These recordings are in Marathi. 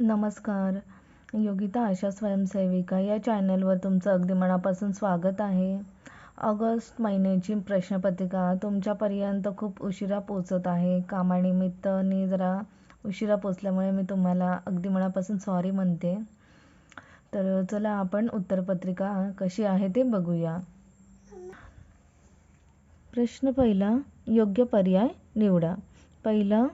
नमस्कार. योगिता आशा स्वयंसेविका या चॅनलवर तुमचं अगदी मनापासून स्वागत आहे. ऑगस्ट महिन्याची प्रश्नपत्रिका तुमच्यापर्यंत खूप उशिरा पोचत आहे. कामानिमित्ताने जरा उशिरा पोचल्यामुळे मी तुम्हाला अगदी मनापासून सॉरी म्हणते. तर चला आपण उत्तरपत्रिका कशी आहे ते बघूया. प्रश्न पहिला योग्य पर्याय निवडा. पहिला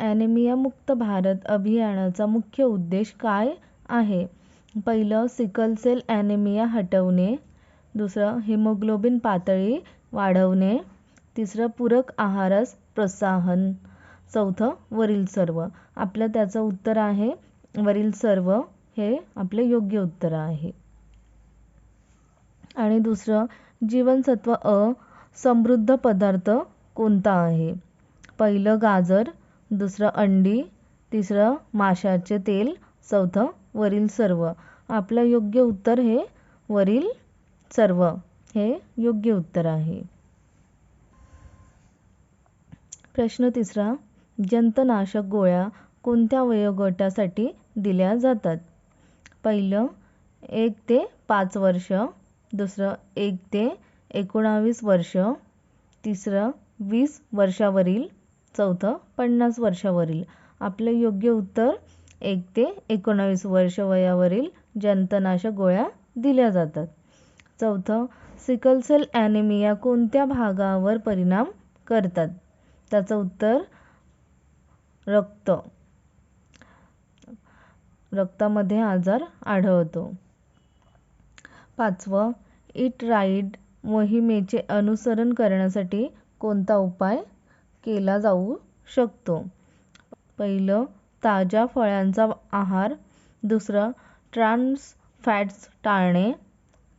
ॲनिमिया मुक्त भारत अभियानाचा मुख्य उद्देश काय आहे? पहिलं सिकल सेल ॲनिमिया हटवणे. दुसरं हिमोग्लोबिन पातळी वाढवणे. तिसरं पूरक आहारास प्रोत्साहन. चौथं वरील सर्व. आपलं त्याचं उत्तर आहे वरील सर्व हे आपले योग्य उत्तर आहे. आणि दुसरं जीवनसत्व अ समृद्ध पदार्थ कोणता आहे? पहिलं गाजर. दुसरं अंडी तिसरं माशाचे तेल चौथं वरील सर्व. आपलं योग्य उत्तर हे वरील सर्व. हे योग्य उत्तर आहे. प्रश्न तिसरा. जंतनाशक गोळ्या कोणत्या वयोगटासाठी दिल्या जातात? पहिलं एक ते पाच वर्ष. दुसरं एक ते एकोणावीस वर्ष. तिसरं वीस वर्षावरील चौथं पन्नास वर्षावरील. आपलं योग्य उत्तर एक ते एकोणावीस वर्ष वयावरील जंतनाशक गोळ्या दिल्या जातात. चौथं सिकलसेल ॲनिमिया कोणत्या भागावर परिणाम करतात? त्याचं उत्तर रक्त. रक्तामध्ये आजार आढळतो. पाचवं इट राईट मोहिमेचे अनुसरण करण्यासाठी कोणता उपाय केला जाऊ शकतो. पहिलं ताज्या फळांचा आहार. दुसरं ट्रान्स फॅट्स टाळणे.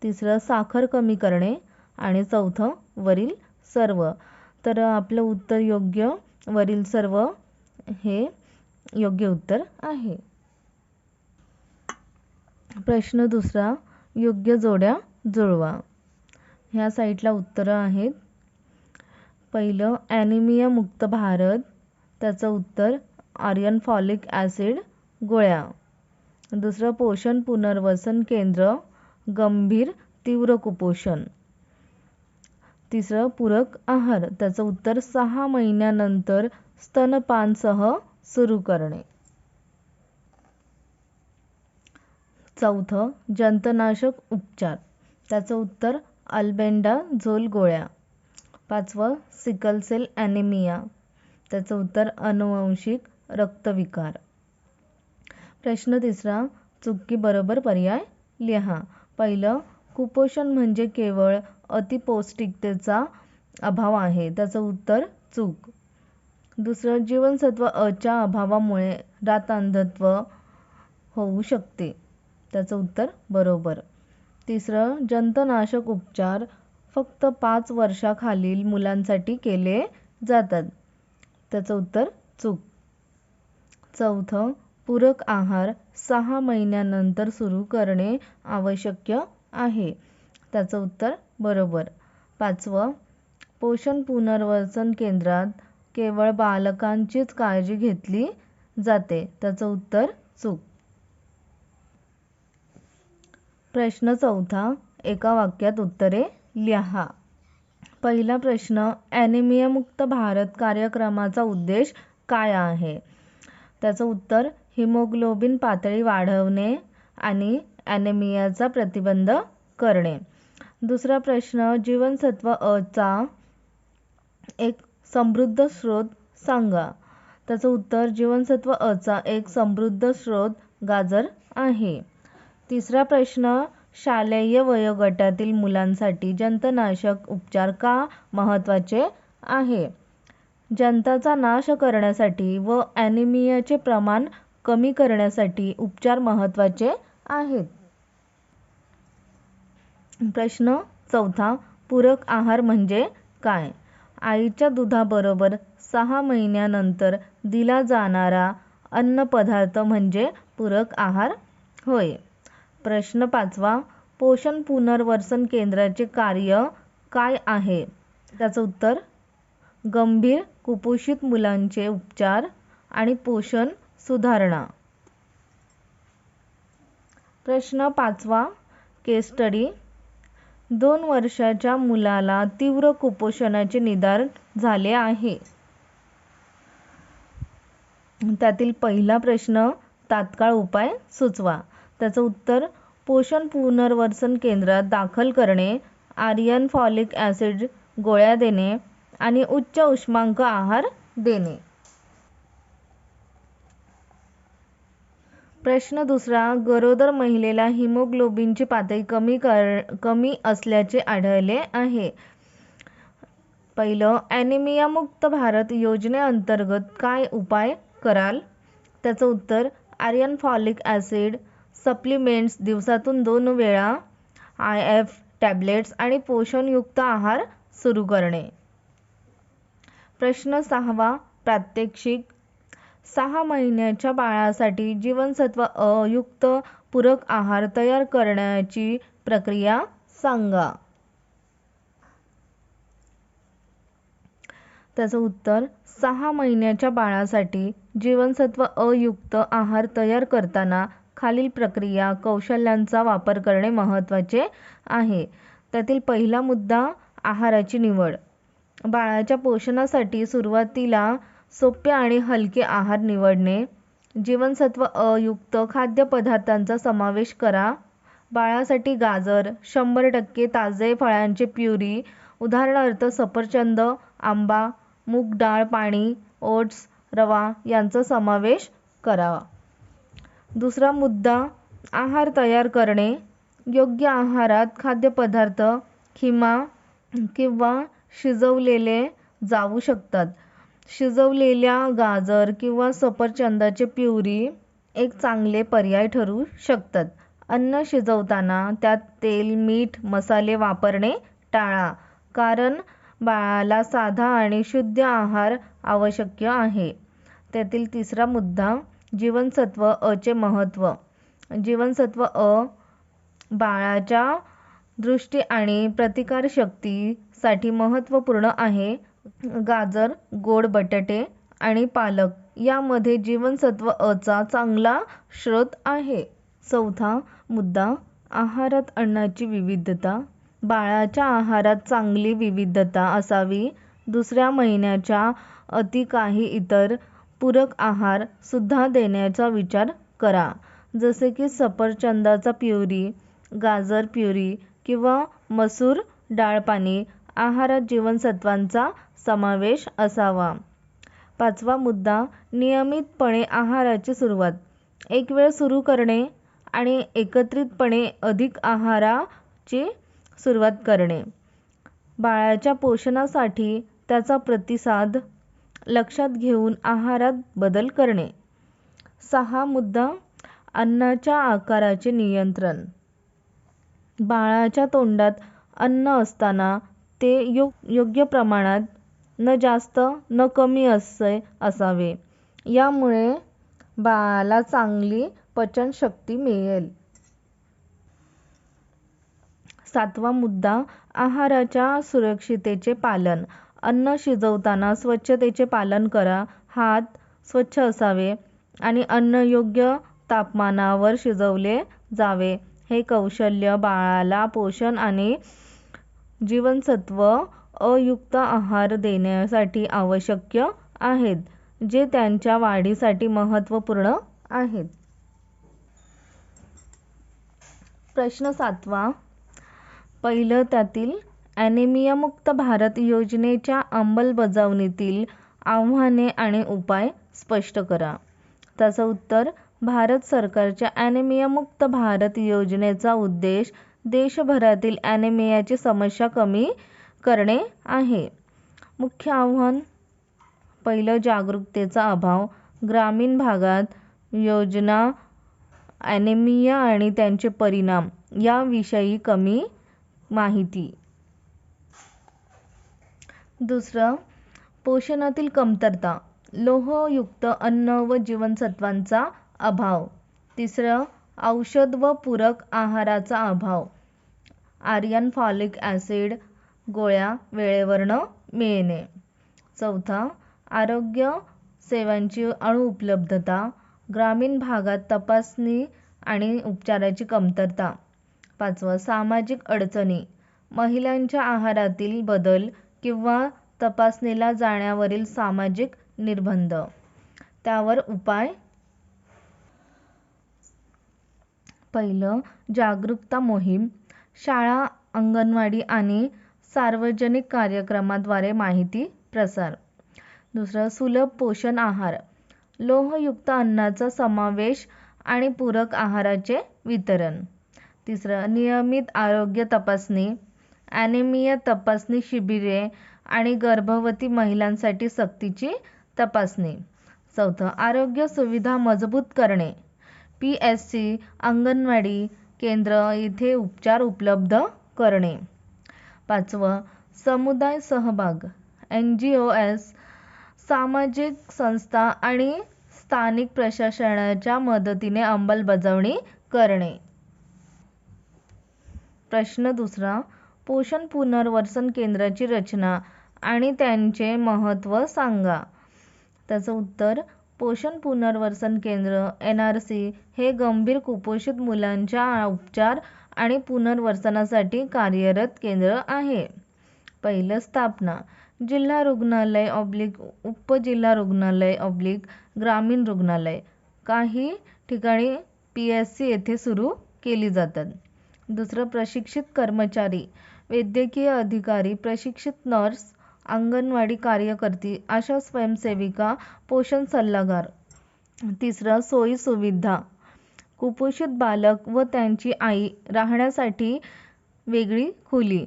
तिसरं साखर कमी करणे. आणि चौथं वरील सर्व. तर आपलं उत्तर योग्य वरील सर्व हे योग्य उत्तर आहे. प्रश्न दुसरा योग्य जोड्या जुळवा. ह्या साईटला उत्तरं आहेत. पहिलं ॲनिमिया मुक्त भारत त्याचं उत्तर आर्यन फॉलिक ॲसिड गोळ्या. दुसरं पोषण पुनर्वसन केंद्र गंभीर तीव्र कुपोषण. तिसरं पूरक आहार त्याचं उत्तर सहा महिन्यानंतर स्तनपानसह सुरू करणे. चौथं जंतनाशक उपचार त्याचं उत्तर अल्बेंडा झोल गोळ्या. पाचवं सिकल सेल ॲनिमिया त्याचं उत्तर अनुवंशिक रक्तविकार. प्रश्न तिसरा चुकी बरोबर पर्याय लिहा. पहिलं कुपोषण म्हणजे केवळ अतिपौष्टिकतेचा अभाव आहे त्याचं उत्तर चूक. दुसरं जीवनसत्व अच्या अभावामुळे रातांधत्व होऊ शकते त्याचं उत्तर बरोबर. तिसरं जंतनाशक उपचार फक्त पाच वर्षाखालील मुलांसाठी केले जातात. त्याचं उत्तर चूक. चौथं पूरक आहार सहा महिन्यानंतर सुरू करणे आवश्यक आहे. त्याचं उत्तर बरोबर. पाचवं पोषण पुनर्वसन केंद्रात केवळ बालकांचीच काळजी घेतली जाते. त्याचं उत्तर चूक. प्रश्न चौथा एका वाक्यात उत्तरे लिहा. पहिला प्रश्न ॲनिमियामुक्त भारत कार्यक्रमाचा उद्देश काय आहे? त्याचं उत्तर हिमोग्लोबिन पातळी वाढवणे आणि ॲनिमियाचा प्रतिबंध करणे. दुसरा प्रश्न जीवनसत्व अचा एक समृद्ध स्रोत सांगा. त्याचं उत्तर जीवनसत्व अचा एक समृद्ध स्रोत गाजर आहे. तिसरा प्रश्न शालेय वयोगटातील मुलांसाठी जंतनाशक उपचार का महत्त्वाचे आहे? जंताचा नाश करण्यासाठी व ॲनिमियाचे प्रमाण कमी करण्यासाठी उपचार महत्त्वाचे आहेत. प्रश्न चौथा पूरक आहार म्हणजे काय? आईच्या दुधाबरोबर सहा महिन्यानंतर दिला जाणारा अन्नपदार्थ म्हणजे पूरक आहार होय. प्रश्न पाचवा पोषण पुनर्वसन केंद्राचे कार्य काय आहे? त्याचं उत्तर गंभीर कुपोषित मुलांचे उपचार आणि पोषण सुधारणा. प्रश्न पाचवा केस स्टडी दोन वर्षाच्या मुलाला तीव्र कुपोषणाचे निदान झाले आहे. त्यातील पहिला प्रश्न तात्काळ उपाय सुचवा. त्याचं उत्तर पोषण पुनर्वसन केंद्रात दाखल करणे आर्यन फॉलिक ॲसिड गोळ्या देणे आणि उच्च उष्मांक आहार देणे. प्रश्न दुसरा गरोदर महिलेला हिमोग्लोबिनची पातळी कमी कर कमी असल्याचे आढळले आहे. पहिलं ॲनिमिया मुक्त भारत योजनेअंतर्गत काय उपाय कराल? त्याचं उत्तर आर्यन फॉलिक ॲसिड सप्लिमेंट्स दिवसातून दोन वेळा आय एफ टॅबलेट्स आणि पोषणयुक्त आहार सुरू करणे. प्रश्न सहावा प्रात्यक्षिक. सहा महिन्याच्या बाळासाठी जीवनसत्व अयुक्त पूरक आहार तयार करण्याची प्रक्रिया सांगा. त्याचं उत्तर सहा महिन्याच्या बाळासाठी जीवनसत्व अयुक्त आहार तयार करताना खालील प्रक्रिया कौशल्यांचा वापर करणे महत्त्वाचे आहे. त्यातील पहिला मुद्दा आहाराची निवड. बाळाच्या पोषणासाठी सुरुवातीला सोपे आणि हलके आहार निवडणे जीवनसत्व अयुक्त खाद्यपदार्थांचा समावेश करा. बाळासाठी गाजर शंभर टक्के ताजे फळांचे प्युरी उदाहरणार्थ सफरचंद आंबा मूग डाळ पाणी ओट्स रवा यांचा समावेश करावा. दुसरा मुद्दा आहार तयार करणे. योग्य आहारात खाद्यपदार्थ किमा किंवा शिजवलेले जाऊ शकतात. शिजवलेल्या गाजर किंवा सफरचंदाचे प्युरी एक चांगले पर्याय ठरू शकतात. अन्न शिजवताना त्यात तेल मीठ मसाले वापरणे टाळा कारण बाळाला साधा आणि शुद्ध आहार आवश्यक आहे. त्यातील तिसरा मुद्दा जीवनसत्व अचे महत्त्व जीवनसत्व अ बाळाच्या दृष्टी आणि प्रतिकारशक्तीसाठी महत्त्वपूर्ण आहे. गाजर गोड बटाटे आणि पालक यामध्ये जीवनसत्व अचा चांगला स्रोत आहे. चौथा मुद्दा आहारात अन्नाची विविधता. बाळाच्या आहारात चांगली विविधता असावी. दुसऱ्या महिन्याच्या अति काही इतर पूरक आहार सुद्धा देण्याचा विचार करा. जसे की सफरचंदाचा प्युरी गाजर प्युरी किंवा मसूर डाळ पाणी आहारात जीवनसत्वांचा समावेश असावा. पाचवा मुद्दा नियमितपणे आहाराची सुरुवात. एक वेळ सुरू करणे आणि एकत्रितपणे अधिक आहाराची सुरुवात करणे. बाळाच्या पोषणासाठी त्याचा प्रतिसाद लक्षात घेऊन आहारात बदल करणे. सहा मुद्दा. अन्नाच्या आकाराचे नियंत्रण. बाळाच्या तोंडात अन्न असताना ते यो योग्य प्रमाणात न जास्त न कमी असे असावे. यामुळे बाळाला चांगली पचनशक्ती मिळेल. सातवा मुद्दा. आहाराच्या सुरक्षितेचे पालन. अन्न शिजवताना स्वच्छतेचे पालन करा. हात स्वच्छ असावे आणि अन्न योग्य तापमानावर शिजवले जावे. हे कौशल्य बाळाला पोषण आणि जीवनसत्व अयुक्त आहार देण्यासाठी आवश्यक आहेत जे त्यांच्या वाढीसाठी महत्त्वपूर्ण आहेत. प्रश्न सातवा. पहिलं त्यातील ॲनिमिया मुक्त भारत योजनेच्या अंमलबजावणीतील आव्हाने आणि उपाय स्पष्ट करा. त्याचं उत्तर भारत सरकारच्या ॲनिमिया मुक्त भारत योजनेचा उद्देश देशभरातील ॲनिमियाची समस्या कमी करणे आहे. मुख्य आव्हान पहिलं जागरूकतेचा अभाव ग्रामीण भागात योजना ॲनिमिया आणि त्यांचे परिणाम याविषयी कमी माहिती. दुसरं पोषणातील कमतरता लोहयुक्त अन्न व जीवनसत्वांचा अभाव. तिसरं औषध व पूरक आहाराचा अभाव. आर्यन फॉलिक ॲसिड गोळ्या वेळेवर न मिळणे. चौथा आरोग्य सेवांची अनुपलब्धता ग्रामीण भागात तपासणी आणि उपचाराची कमतरता. पाचवं सामाजिक अडचणी. महिलांच्या आहारातील बदल किंवा तपासणीला जाण्यावरील सामाजिक निर्बंध. त्यावर उपाय. पहिलं जागरूकता मोहीम. शाळा अंगणवाडी आणि सार्वजनिक कार्यक्रमाद्वारे माहिती प्रसार. दुसरं सुलभ पोषण आहार. लोहयुक्त अन्नाचा समावेश आणि पूरक आहाराचे वितरण. तिसरं नियमित आरोग्य तपासणी. ॲनेमिया तपासणी शिबिरे आणि गर्भवती महिलांसाठी सक्तीची तपासणी. चौथं आरोग्य सुविधा मजबूत करणे. पी एस सी अंगणवाडी केंद्र इथे उपचार उपलब्ध करणे. पाचवं समुदाय सहभाग. एन जी ओ एस सामाजिक संस्था आणि स्थानिक प्रशासनाच्या मदतीने अंमलबजावणी करणे. प्रश्न दुसरा पोषण पुनर्वसन केंद्राची रचना आणि त्यांचे महत्त्व सांगा. त्याचं उत्तर पोषण पुनर्वसन केंद्र एन आर सी हे गंभीर कुपोषित मुलांच्या उपचार आणि पुनर्वसनासाठी कार्यरत केंद्र आहे. पहिलं स्थापना जिल्हा रुग्णालय ऑब्लिक उपजिल्हा रुग्णालय ऑब्लिक ग्रामीण रुग्णालय. काही ठिकाणी पी एस सी येथे सुरू केली जातात. दुसरं प्रशिक्षित कर्मचारी वैद्यकीय अधिकारी प्रशिक्षित नर्स अंगणवाडी कार्यकर्ती आशा स्वयंसेविका पोषण सल्लागार. तिसरं सोयी सुविधा. कुपोषित बालक व त्यांची आई राहण्यासाठी वेगळी खोली.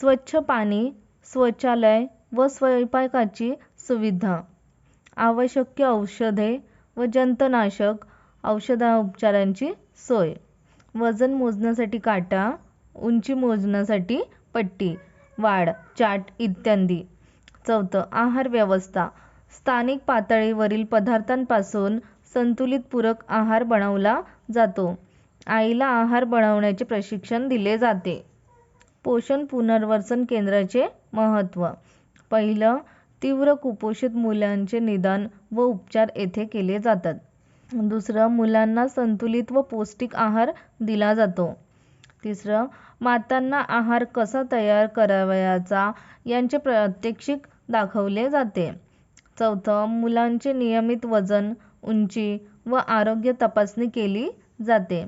स्वच्छ पाणी शौचालय व स्वयंपाकाची सुविधा. आवश्यक औषधे व जंतनाशक औषधोपचारांची सोय. वजन मोजण्यासाठी काटा उंची मोजण्यासाठी पट्टी वाढ चाट इत्यादी. चौथं आहार व्यवस्था. स्थानिक पातळीवरील पदार्थांपासून संतुलित पूरक आहार बनवला जातो. आईला आहार बनवण्याचे प्रशिक्षण दिले जाते. पोषण पुनर्वसन केंद्राचे महत्त्व. पहिलं तीव्र कुपोषित मुलांचे निदान व उपचार येथे केले जातात. दुसरं मुलांना संतुलित व पौष्टिक आहार दिला जातो. तिसरं मातांना आहार कसा तयार करावयाचा यांचे प्रात्यक्षिक दाखवले जाते. चौथं मुलांचे नियमित वजन उंची व आरोग्य तपासणी केली जाते.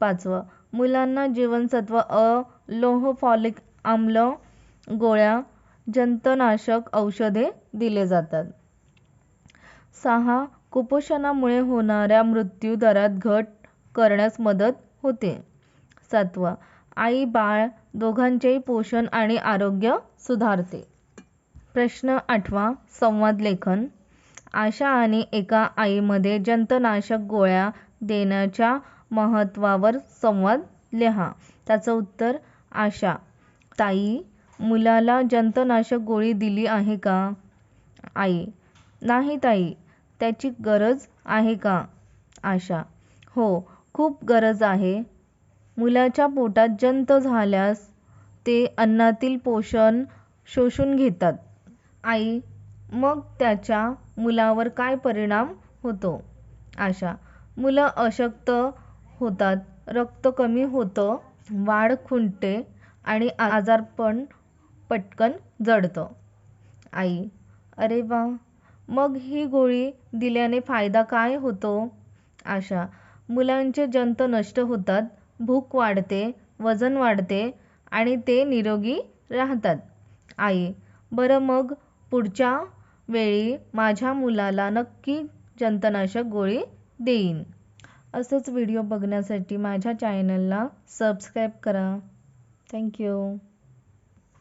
पाचवं मुलांना जीवनसत्व अ लोह फॉलिक आम्ल गोळ्या जंतनाशक औषधे दिले जातात. सहा कुपोषणामुळे होणाऱ्या मृत्यू दरात घट करण्यास मदत होते. सत्व आई बाळ दोघांचेही पोषण आणि आरोग्य सुधारते. प्रश्न आठवा संवाद लेखन. आशा आणि एका आईमध्ये जंतनाशक गोळ्या देण्याच्या महत्त्वावर संवाद लिहा. त्याचं उत्तर आशा. ताई मुलाला जंतनाशक गोळी दिली आहे का? आई नाही ताई त्याची गरज आहे का? आशा. हो खूप गरज आहे. मुलाच्या पोटात जंत झाल्यास ते अन्नातील पोषण शोषून घेतात. आई मग त्याच्या मुलावर काय परिणाम होतो? आशा मुलं अशक्त होतात रक्त कमी होतं वाढ खुंटते आणि आजारपण पटकन जडतं. आई अरे वा मग ही गोळी दिल्याने फायदा काय होतो? आशा मुलांचे जंत नष्ट होतात भूक वाढते वजन वाढते आणि ते निरोगी राहतात. आई बरं मग पुढच्या वेळी माझ्या मुलाला नक्की जंतनाशक गोळी देईन. असंच व्हिडिओ बघण्यासाठी माझ्या चॅनलला सबस्क्राईब करा. थँक्यू